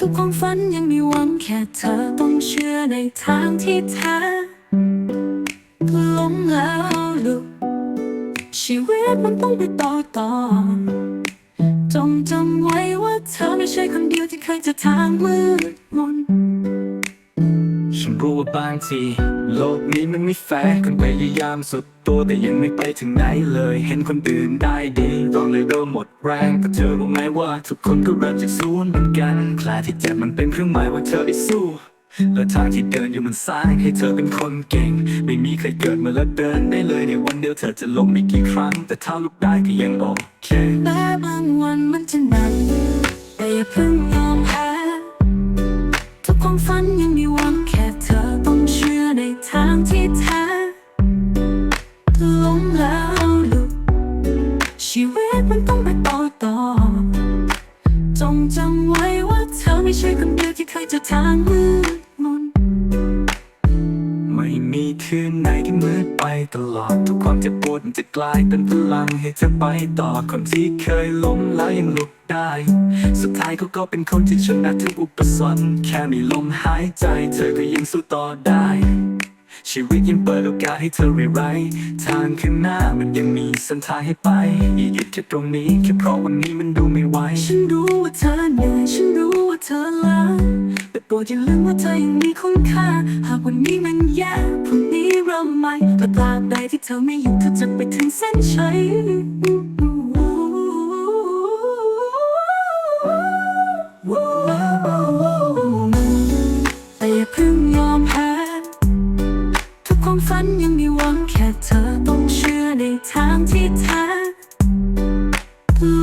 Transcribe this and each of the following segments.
ทุกความฝันยังมีหวังแค่เธอต้องเชื่อในทางที่แท้ล้มแล้วลุกชีวิตมันต้องไปต่อต่อจงจำไว้ว่าเธอไม่ใช่คนเดียวที่เคยจะทางมืดมน รู้ว่าบางทีโลกนี้มันไม่แฟร์คนพยายามสุดตัวแต่ยังไม่ไปถึงไหนเลย เห็นคนอื่นได้ดีเราเลยเริ่มหมดแรงแต่เธอรู้ไหมว่า ทุกคนก็เริ่มจากศูนย์เหมือนกันแผลที่เจ็บมันเป็นเครื่องหมายว่าเธอได้สู้และทางที่เดินอยู่มันสร้างให้เธอเป็นคนเก่ง ไม่มีใครเกิดมาแล้วเดินได้เลยในวันเดียวเธอจะล้มไม่กี่ครั้ง แต่ถ้าลุกได้ก็ยังโอเคแม้บางวันมันจะหนักแต่อย่าเพิ่งยอมแพ้ทุกความฝันยังมีวัง ทางที่แท้ล้มแล้วลุกชีวิตมันต้องไปต่อต่อ จงจำไว้ว่าเธอไม่ใช่คนเดียวที่เคยเจะทางมืดมนไม่มีคืนไหนที่มืดไปตลอด ทุกความเจ็บปวดมันจะกลายเป็นพลังให้เธอไปต่อคนที่เคยล้มแล้วยังลุกได้ สุดท้ายเขาก็เป็นคนที่ชนะทุกอุปสรรคแค่มีลมหายใจ เธอก็ยังสู้ต่อได้ ชีวิตยังเปิดโอกาสให้เธอเรียไรทางข้างหน้ามันยังมีเส้นทางให้ไปอย่าหยุดแค่ตรงนี้แค่เพราะวันนี้มันดูไม่ไหวฉันรู้ว่าเธอเหนื่อยฉันรู้ว่าเธอล้าแต่โปรดอย่าลืมว่าเธอยังมีคุณค่า หากวันนี้มันแย่พรุ่งนี้เริ่มใหม่แต่ตราบใดที่เธอไม่หยุดเธอจะไปถึงเส้นชัย ในทางที่แท้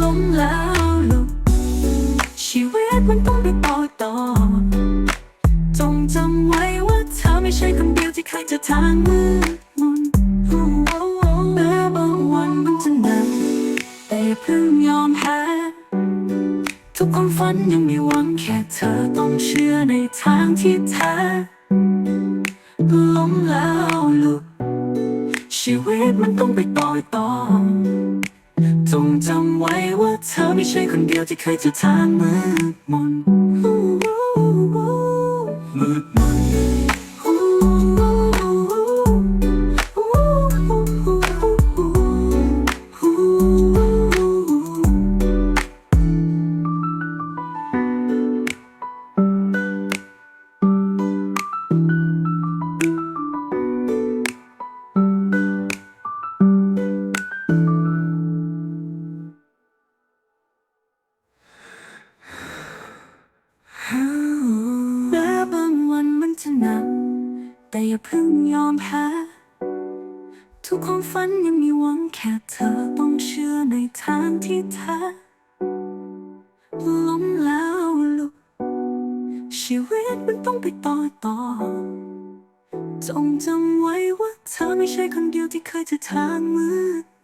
ล้มแล้วลุกชีวิตมันต้องไปต่อต่อ จงจำไว้ว่าเธอไม่ใช่คนเดียวที่เคยจะทางมืดมนแม้บางวันมันจะหนักแต่เพิ่งยอมแพ้ทุกความฝันยังมีหวังแค่เธอต้องเชื่อในทางที่แท้ล้ ชีวิตมันต้องไปต่อยต่อจงจำไว้ว่าเธอไม่ใช่คนเดียวที่เคยจะทางมืดมน เพิ่งยอมแพ้ทุกความฝันยังมีหวังแค่เธอต้องเชื่อในทางที่แท้ล้มแล้วลุกชีวิตมันต้องไปต่อต่อจงจำไว้ว่าเธอไม่ใช่คนเดียวที่เคยจะทางมือ